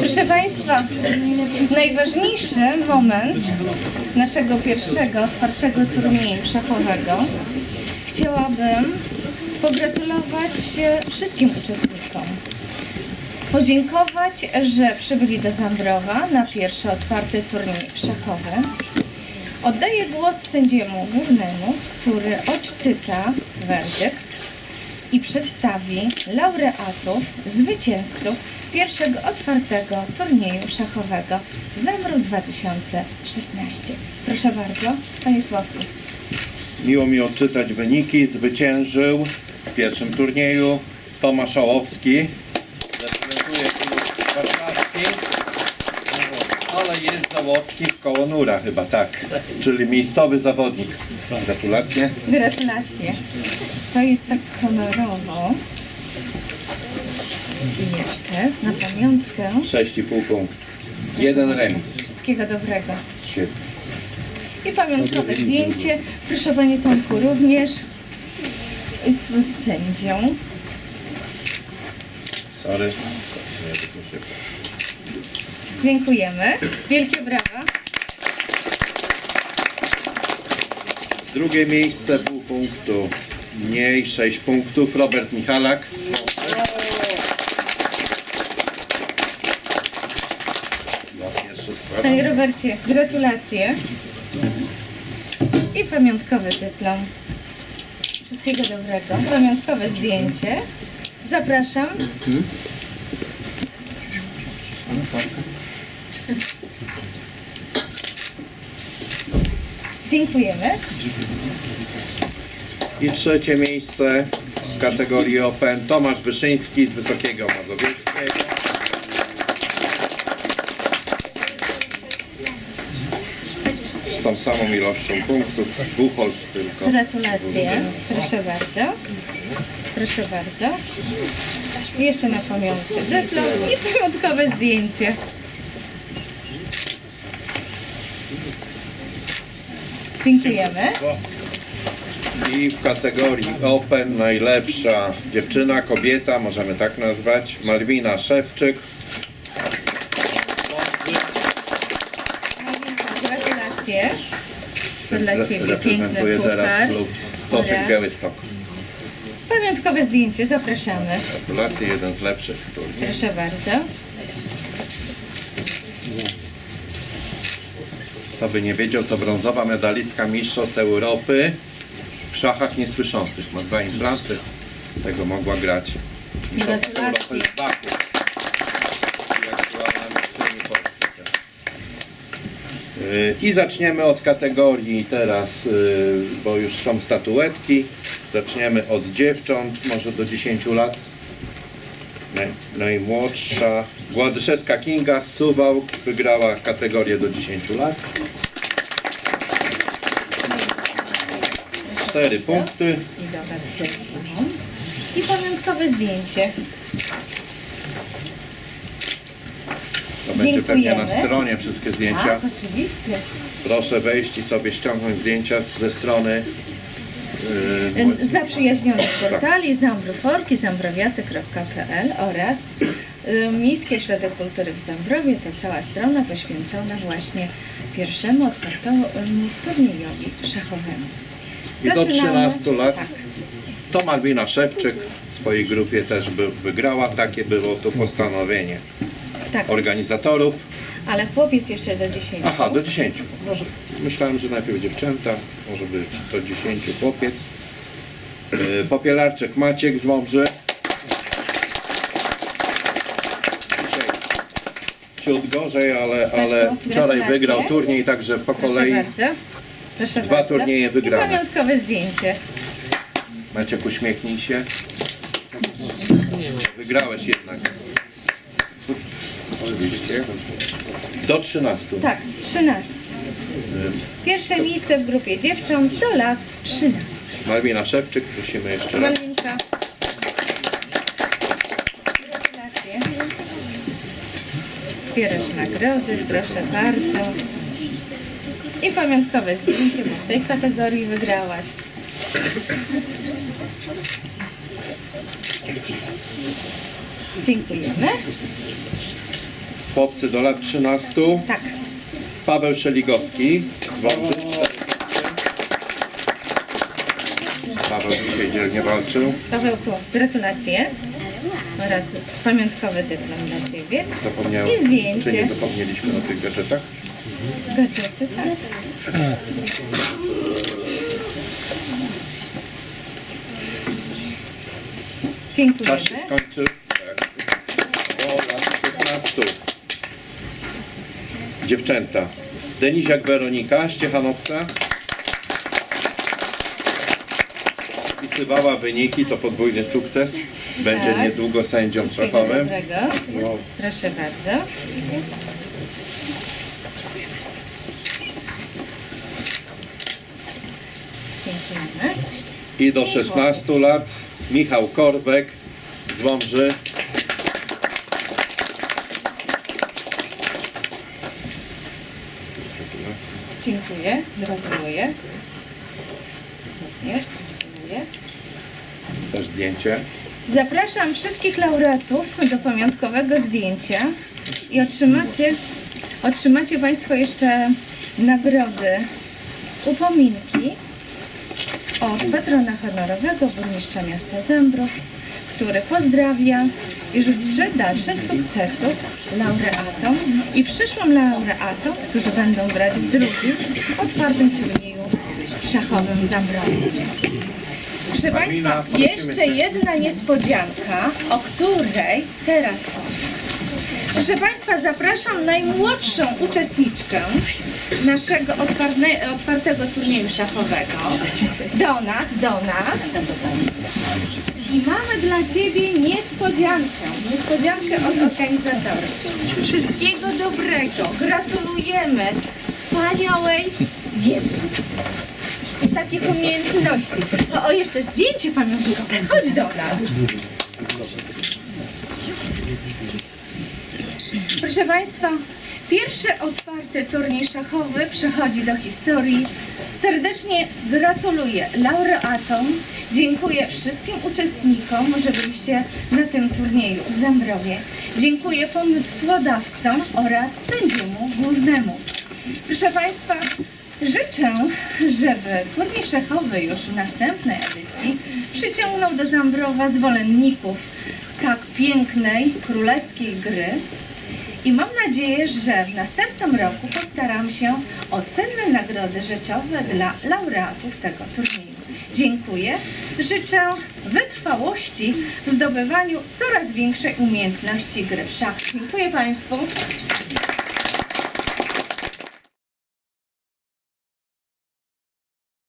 Proszę Państwa, najważniejszy moment naszego pierwszego otwartego turnieju szachowego chciałabym pogratulować wszystkim uczestnikom. Podziękować, że przybyli do Zambrowa na pierwszy otwarty turniej szachowy. Oddaję głos sędziemu głównemu, który odczyta werdykt i przedstawi laureatów, zwycięzców pierwszego otwartego turnieju szachowego Zamrów 2016. Proszę bardzo, Panie Sławku. Miło mi odczytać wyniki. Zwyciężył w pierwszym turnieju Tomasz Ołowski. Reprezentuje klub warszawski. Ale jest Załocki w koło Nura chyba, tak. Czyli miejscowy zawodnik. Gratulacje. Gratulacje. To jest tak honorowo. I jeszcze na pamiątkę 6,5 punktów. Jeden remis. wszystkiego dobrego. I pamiątkowe zdjęcie. Proszę Panie Tomku również z, z sędzią. Sorry. Dziękujemy. Wielkie brawa. Drugie miejsce pół punktu. Mniej 6 punktów. Robert Michalak. Panie Robercie, gratulacje. I pamiątkowy dyplom. Wszystkiego dobrego. Pamiątkowe zdjęcie. Zapraszam. Dziękujemy. I trzecie miejsce w kategorii Open Tomasz Wyszyński z Wysokiego Mazowieckiego. Z tą samą ilością punktów. Buchholz tylko. Gratulacje. Proszę bardzo. Proszę bardzo. Jeszcze na pamiątkę dyplom i pamiątkowe zdjęcie. Dziękujemy. I w kategorii Open najlepsza dziewczyna, kobieta, możemy tak nazwać, Malwina Szewczyk. Gratulacje. To dla Ciebie piękny Reprezentuje teraz puchar. klub Stoczek oraz Białystok. Pamiątkowe zdjęcie, zapraszamy. Gratulacje, jeden z lepszych turniej. Proszę bardzo. Kto by nie wiedział, to brązowa medalistka Mistrzostw Europy w szachach niesłyszących. Ma dwa implanty, tego mogła grać. Mistrzostw Gratulacje. Baku. I aktualna mistrzyni Polski też. Yy, I zaczniemy od kategorii teraz, yy, bo już są statuetki. Zaczniemy od dziewcząt, może do 10 lat. Naj, najmłodsza Władyszeska Kinga z wygrała kategorię do 10 lat. 4 punkty. I. I pamiątkowe zdjęcie. To będzie pewnie na stronie wszystkie zdjęcia. Tak, oczywiście. Proszę wejść i sobie ściągnąć zdjęcia z- ze strony. Yy, Zaprzyjaźnionych portali Zambroforki, zambrowiacy.pl oraz y, Miejski Ośrodek Kultury w Zambrowie. To cała strona poświęcona właśnie pierwszemu otwartemu turniejowi szachowemu. I do 13 lat. Tak. to Malwina Szewczyk w swojej grupie też by, wygrała. Takie było to postanowienie tak, organizatorów. ale chłopiec jeszcze do 10. Aha, do 10. Może, myślałem, że najpierw dziewczęta, może być do 10 chłopiec. Yy, Popielarczyk Maciek z Wąbrzy. Dzisiaj ciut gorzej, ale, ale wczoraj gratulacje. wygrał turniej, także po Proszę kolei bardzo. Proszę Dwa bardzo. turnieje wygrane. I pamiątkowe zdjęcie. Maciek uśmiechnij się. Wygrałeś jednak. Oczywiście. Do 13. Tak, 13. Pierwsze miejsce w grupie dziewcząt do lat 13. Malwina Szewczyk, prosimy jeszcze raz. Malinka. Gratulacje. Zbierasz nagrody, proszę bardzo. I pamiątkowe zdjęcie, bo w tej kategorii wygrałaś. Dziękujemy. Chłopcy do lat 13. Tak. Paweł Szeligowski Wąży. Paweł dzisiaj dzielnie walczył. Pawełku, gratulacje oraz pamiątkowy dyplom dla Ciebie. Zapomniałem. I zdjęcie. Czy nie zapomnieliśmy o tych gadżetach? Gadżety, tak. Czas Dziękujemy. się skończył. Dziewczęta. Deniziak Weronika, Ściechanowca. Wpisywała wyniki, to podwójny sukces. Będzie Tak. niedługo sędzią dobrego. No, Proszę bardzo. I do 16 lat Michał Korbek z Wąży. Dziękuję. Gratuluję. Również Dziękuję. Też zdjęcie. Zapraszam wszystkich laureatów do pamiątkowego zdjęcia i otrzymacie, otrzymacie Państwo jeszcze nagrody, upominki od patrona honorowego burmistrza miasta Zembrów, który pozdrawia i życzy dalszych sukcesów laureatom i przyszłym laureatom, którzy będą brać w drugim otwartym turnieju szachowym w Zambrowie. Proszę Państwa, jeszcze jedna niespodzianka, o której teraz powiem. Proszę Państwa, zapraszam najmłodszą uczestniczkę naszego otwarte, otwartego turnieju szachowego do nas, do nas. I mamy dla Ciebie niespodziankę, niespodziankę od organizatorów. Wszystkiego dobrego, gratulujemy wspaniałej wiedzy i takich umiejętności. O, o jeszcze zdjęcie pamiątkowe, chodź do nas. Proszę Państwa, pierwszy otwarty turniej szachowy przechodzi do historii. Serdecznie gratuluję laureatom, dziękuję wszystkim uczestnikom, że byliście na tym turnieju w Zambrowie. Dziękuję pomysłodawcom oraz sędziemu głównemu. Proszę Państwa, życzę, żeby turniej szachowy już w następnej edycji przyciągnął do Zambrowa zwolenników tak pięknej, królewskiej gry, i mam nadzieję, że w następnym roku postaram się o cenne nagrody rzeczowe dla laureatów tego turnieju. Dziękuję. Życzę wytrwałości w zdobywaniu coraz większej umiejętności gry w szach. Dziękuję Państwu.